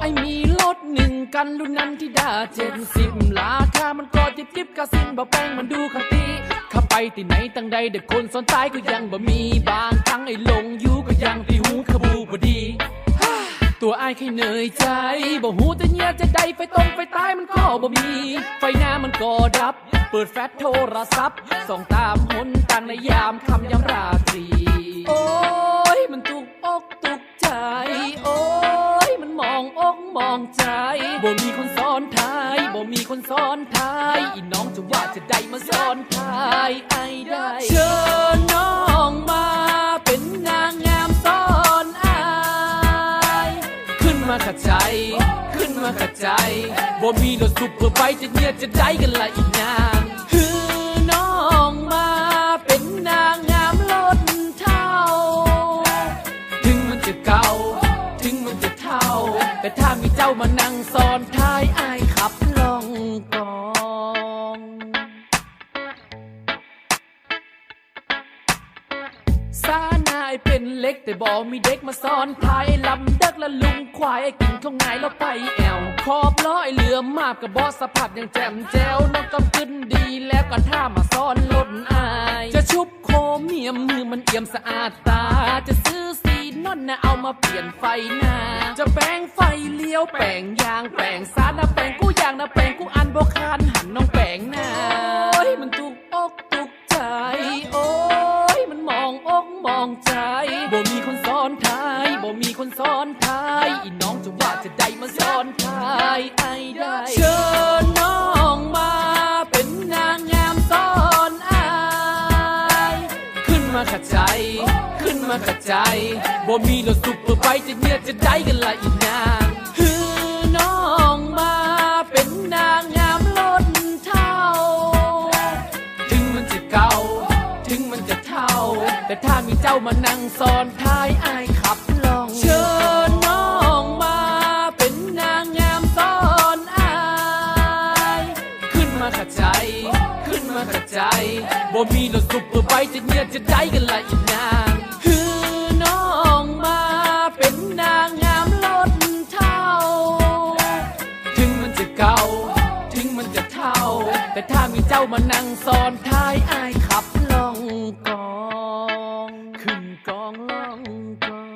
ไอมีรถหนึ่งกันรุ่นนั้นที่ดาเจ็ดสิบราคามันก็จิบจิบกระสินบ่แป้งมันดูขับตีข้าไปที่ไหนตั้งใดเด็กคนสนใต้ก็ยังบ่มีบางทั้งไอ้ลงยูก็ยังตีหูขบูบดี ตัวอายแค่เหนื่อยใจ บ่หูแต่เงียจะได้ไฟตรงไฟตายมันก็บ่มี ไฟหน้ามันก็ดับ เปิดแฟลชโทรศัพท์ส่องตามหนทางในยามคำยามราตรี โอ้ยมันตุกอกตุกใจ โอ้ยมันมองอกมองใจ บ่มีคนซ้อนท้าย บ่มีคนซ้อนท้าย อีน้องจะว่าจะได้มาซ้อนท้ายไอ้ มาขัดใจ ขึ้นมาขัดใจบ่มีรถซุปเปอร์ไบจะเนี่ยจะได้กันละอีกนางฮือน้องมาเป็นนางงามรถเท่า ถึงมันจะเก่า ถึงมันจะเท่า แต่ถ้ามีเจ้ามานั่งซ้อนท้ายอายขับลองกองสานายเป็นเล็กแต่บอกมีเด็กมาซ้อนท้ายลำเด็กและลุงควายกินทงไงแล้วไปแอวขอบร้อยเหลือมากกับบอสสภาพยังแจ่มแจ๋วน้องกำขึ้นดีแล้วกันท่ามาซ้อนลดอาย จะชุบโคเมียมมือมันเอี่ยมสะอาดตา จะซื้อสีนอนนะเอามาเปลี่ยนไฟหน้าจะแปลงไฟเลี้ยวแปลงยางแปลงสารนะแปลงกูยางนะแปลงกูอันบคานหันน้องแปลง อกมองใจบ่มีคนซ้อนท้ายบ่มีคนซ้อนท้ายอีน้องจะว่าจะได้มาซ้อนท้ายไอ้ได้เชิญน้องมาเป็นนางงามซ้อนอายขึ้นมาขัดใจ ขึ้นมาขัดใจบ่มีรถซุปเปอร์ไบค์จะเนี่ยจะได้กันละอีนางฮือน้องมาเป็นนางงามรถเท่า ถึงมันจะเก่า แต่ถ้ามีเจ้ามานั่งซ้อนท้ายอายขับลอง เชิญน้องมาเป็นนางงามซ้อนอาย ขึ้นมาขัดใจ ขึ้นมาขัดใจบ่มีรถซุปเปอร์ไบค์จะเนี่ยจะได้กันละอีนางฮือน้องมาเป็นนางงามรถเท่า ถึงมันจะเก่า ถึงมันจะเท่า แต่ถ้ามีเจ้ามานั่งซ้อนท้ายอายขับลองก่อน Con.